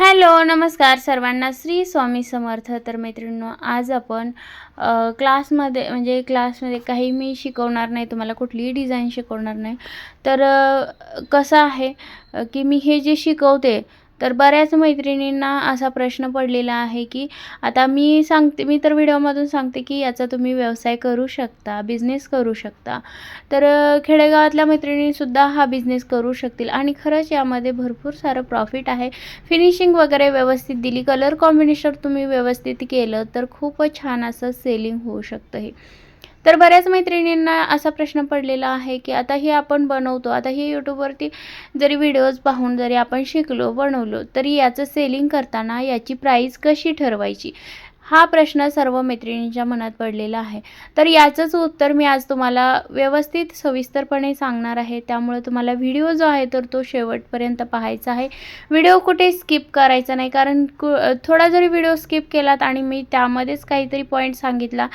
Hello नमस्कार सर्वांना. श्री स्वामी समर्थ. तर मैत्रिणींनो आज आपण क्लासमध्ये म्हणजे क्लासमध्ये काही मी शिकवणार नाही तुम्हाला कुठलीही डिझाईन शिकवणार नाही. तर कसं आहे की मी हे जे शिकवते तर बऱ्याच मैत्रिणींना असा प्रश्न पडलेला आहे की आता मी सांगते मी तर व्हिडिओमधून सांगते की याचा तुम्ही व्यवसाय करू शकता बिझनेस करू शकता. तर खेडेगावातल्या मैत्रिणीसुद्धा हा बिझनेस करू शकतील आणि खरंच यामध्ये भरपूर सारं प्रॉफिट आहे. फिनिशिंग वगैरे व्यवस्थित दिली कलर कॉम्बिनेशन तुम्ही व्यवस्थित केलं तर खूपच छान असं सेलिंग होऊ शकतं हे. तर बऱ्याच मैत्रिणींना असा प्रश्न पडलेला आहे की आता हे आपण बनवतो आता हे यूट्यूबवरती जरी व्हिडिओज पाहून जरी आपण शिकलो बनवलो तरी याचं सेलिंग करताना याची प्राईस कशी ठरवायची? हा प्रश्न सर्व मैत्रिणींच्या मनात पडलेला आहे. तर याचंच उत्तर मी आज तुम्हाला व्यवस्थित सविस्तरपणे सांगणार आहे. त्यामुळे तुम्हाला व्हिडिओ जो आहे तर तो शेवटपर्यंत पाहायचा आहे. व्हिडिओ कुठे स्किप करायचा नाही कारण कु थोडा जरी व्हिडिओ स्किप केलात आणि मी त्यामध्येच काहीतरी पॉईंट सांगितला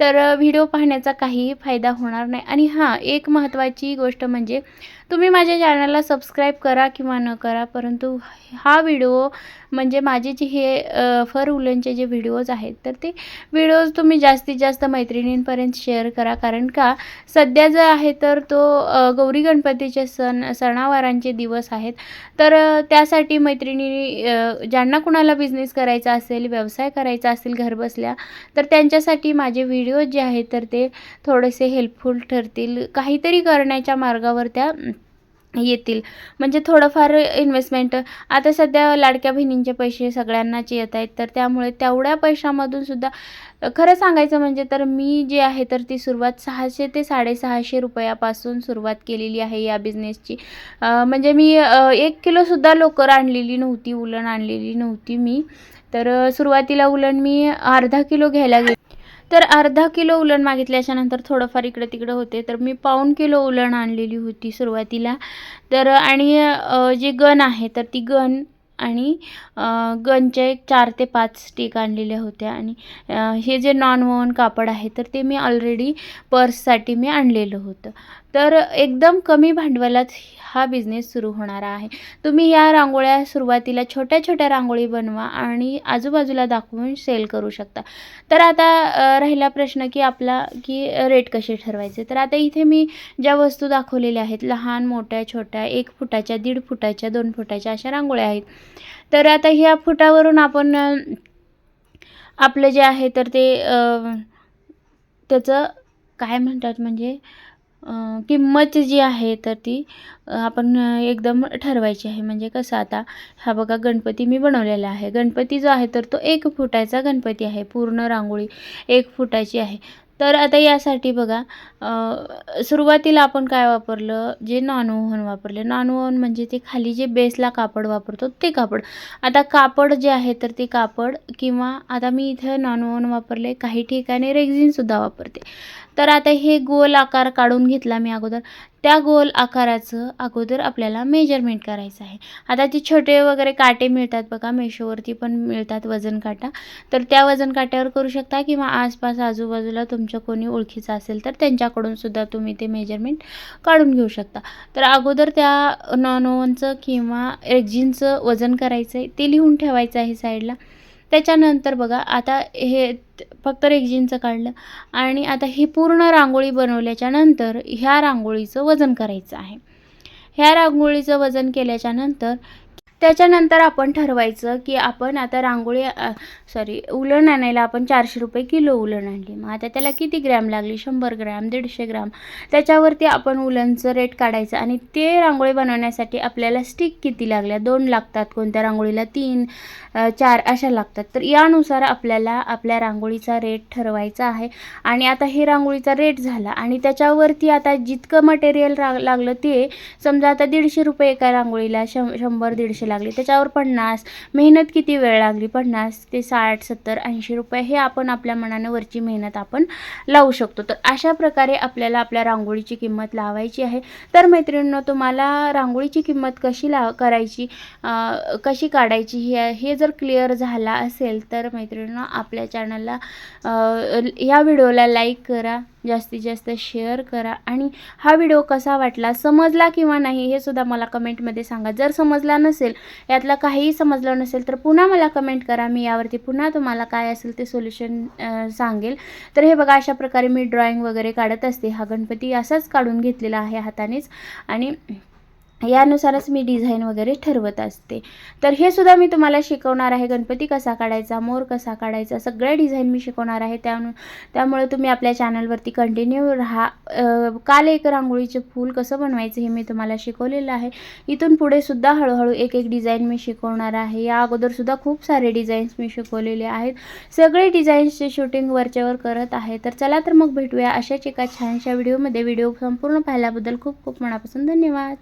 तर व्हिडिओ पाहण्याचा काहीही फायदा होणार नाही. आणि हां एक महत्त्वाची गोष्ट म्हणजे तुम्ही माझ्या चॅनलला सबस्क्राईब करा किंवा न करा परंतु हा व्हिडिओ म्हणजे माझे जे हे फर उलनचे जे व्हिडिओज आहेत तर ते व्हिडिओज तुम्ही जास्तीत जास्त मैत्रिणींपर्यंत शेअर करा. कारण का सध्या जो आहे तर तो गौरी गणपतीचे सण सणावारांचे दिवस आहेत. तर त्यासाठी मैत्रिणी ज्यांना कुणाला बिझनेस करायचा असेल व्यवसाय करायचा असेल घरबसल्या तर त्यांच्यासाठी माझे व्हिडिओज जे आहेत तर ते थोडेसे हेल्पफुल ठरतील. काहीतरी करण्याच्या मार्गावर त्या येतील. म्हणजे थोडंफार इन्व्हेस्टमेंट आता सध्या लाडक्या बहिणींचे पैसे सगळ्यांनाच येत आहेत तर त्यामुळे तेवढ्या पैशामधून सुद्धा खरं सांगायचं म्हणजे तर मी जे आहे तर ती सुरुवात सहाशे ते साडेसहाशे रुपयापासून सुरुवात केलेली आहे या बिझनेसची म्हणजे मी एक किलोसुद्धा लोकर आणलेली नव्हती उलण आणलेली नव्हती मी. तर सुरुवातीला उलण मी अर्धा किलो घ्यायला गेले. तर अर्धा किलो उलण मागितल्याच्या नंतर थोडंफार इकडं तिकडं होते. तर मी पाऊण किलो उलण आणलेली होती सुरुवातीला. तर आणि जी जे गन आहे तर ती गन आणि गनचे गनच्या एक चार ते पाच स्टिक आणलेल्या होत्या. आणि हे जे नॉन वोन कापड आहे तर ते मी ऑलरेडी पर्ससाठी मी आणलेलं होतं. तर एकदम कमी भांडवलात हा बिझनेस सुरू होणार आहे. तुम्ही या रांगोळ्या सुरुवातीला छोट्या छोट्या रांगोळी बनवा आणि आजूबाजूला दाखवून सेल करू शकता. तर आता राहिला प्रश्न की आपला की रेट कसे ठरवायचे? तर आता इथे मी ज्या वस्तू दाखवलेल्या आहेत लहान मोठ्या छोट्या एक फुटाच्या दीड फुटाच्या दोन फुटाच्या अशा रांगोळ्या आहेत. तर आता ह्या फुटावरून आपण आपलं जे आहे तर ते त्याचं काय म्हणतात म्हणजे किंमत जी आहे तर ती आपण एकदम ठरवायची आहे. म्हणजे कसं आता हा बघा गणपती मी बनवलेला आहे. गणपती जो आहे तर तो एक फुटाचा गणपती आहे. पूर्ण रांगोळी एक फुटाची आहे. तर आता यासाठी बघा सुरुवातीला आपण काय वापरलं? जे नॉन ओव्हन वापरले. नॉन ओव्हन म्हणजे ते खाली जे बेसला कापड वापरतो ते कापड. आता कापड जे आहे तर ते कापड किंवा आता मी इथं नॉन ओव्हन वापरले. काही ठिकाणी रेग्झिनसुद्धा वापरते. तर आता हे गोल आकार काढून घेतला मी अगोदर. त्या गोल आकाराचं अगोदर आपल्याला मेजरमेंट करायचं आहे. आता ती छोटे वगैरे काटे मिळतात बघा मेशोवरती पण मिळतात वजन काटा. तर त्या वजन काट्यावर करू शकता किंवा आसपास आजूबाजूला तुमच्या कोणी ओळखीचं असेल तर त्यांच्याकडून सुद्धा तुम्ही ते मेजरमेंट काढून घेऊ शकता. तर अगोदर त्या नॉन ओवनचं किंवा एक्झिनचं वजन करायचं आहे ते लिहून ठेवायचं आहे साईडला त्याच्यानंतर बघा आता हे फक्त रेक्झिनचं काढलं आणि आता ही पूर्ण रांगोळी बनवल्याच्या नंतर ह्या रांगोळीचं वजन करायचं आहे. ह्या रांगोळीचं वजन केल्याच्यानंतर त्याच्यानंतर आपण ठरवायचं की आपण आता रांगोळी सॉरी उलण आणायला आपण चारशे रुपये किलो उलण आणली. मग आता त्याला किती ग्रॅम लागली? शंभर ग्रॅम दीडशे ग्रॅम? त्याच्यावरती आपण उलणचं रेट काढायचं आणि ते रांगोळी बनवण्यासाठी आपल्याला स्टिक किती लागल्या? दोन लागतात कोणत्या रांगोळीला? तीन चार अशा लागतात. तर यानुसार आपल्याला आपल्या रांगोळीचा रेट ठरवायचा आहे आणि आता हे रांगोळीचा रेट झाला आणि त्याच्यावरती आता जितकं मटेरियल रा लागलं ते समजा आता दीडशे रुपये एका रांगोळीला शं शंभर दीडशे लागले. त्याच्यावर पन्नास मेहनत किती वेळ लागली? पन्नास ते साठ सत्तर ऐंशी रुपये हे आपण आपल्या मनानं वरची मेहनत आपण लावू शकतो. तर अशा प्रकारे आपल्याला आपल्या रांगोळीची किंमत लावायची आहे. तर मैत्रिणींनो तुम्हाला रांगोळीची किंमत कशी लाव करायची कशी काढायची हे हे जर क्लिअर झाला असेल तर मैत्रिणींनो आपल्या चॅनलला या व्हिडिओला लाईक करा जास्तीत जास्त शेअर करा आणि हा व्हिडिओ कसा वाटला समजला किंवा नाही हे सुद्धा मला कमेंटमध्ये सांगा. जर समजला नसेल यातलं काहीही समजलं नसेल तर पुन्हा मला कमेंट करा. मी यावरती पुन्हा तुम्हाला काय असेल ते सोल्युशन सांगेल. तर हे बघा अशा प्रकारे मी ड्रॉइंग वगैरे काढत असते. हा गणपती असाच काढून घेतलेला आहे हातानेच. आणि यानुसारच मी डिझाईन वगैरे ठरवत असते. तर हे सुद्धा मी तुम्हाला शिकवणार आहे. गणपती कसा काढायचा मोर कसा काढायचा सगळ्या डिझाईन मी शिकवणार आहे. त्यानु त्यामुळे तुम्ही आपल्या चॅनलवरती कंटिन्यू राहा. काल एक रांगोळीचे फूल कसं बनवायचं हे मी तुम्हाला शिकवलेलं आहे. इथून पुढे सुद्धा हळूहळू एक एक डिझाईन मी शिकवणार आहे. या अगोदरसुद्धा खूप सारे डिझाईन्स मी शिकवलेले आहेत. सगळे डिझाईन्सचे शूटिंग वरच्यावर करत आहे. तर चला तर मग भेटूया अशाच एका छानशा व्हिडिओमध्ये व्हिडिओ संपूर्ण पाहिल्याबद्दल खूप खूप मनापासून धन्यवाद.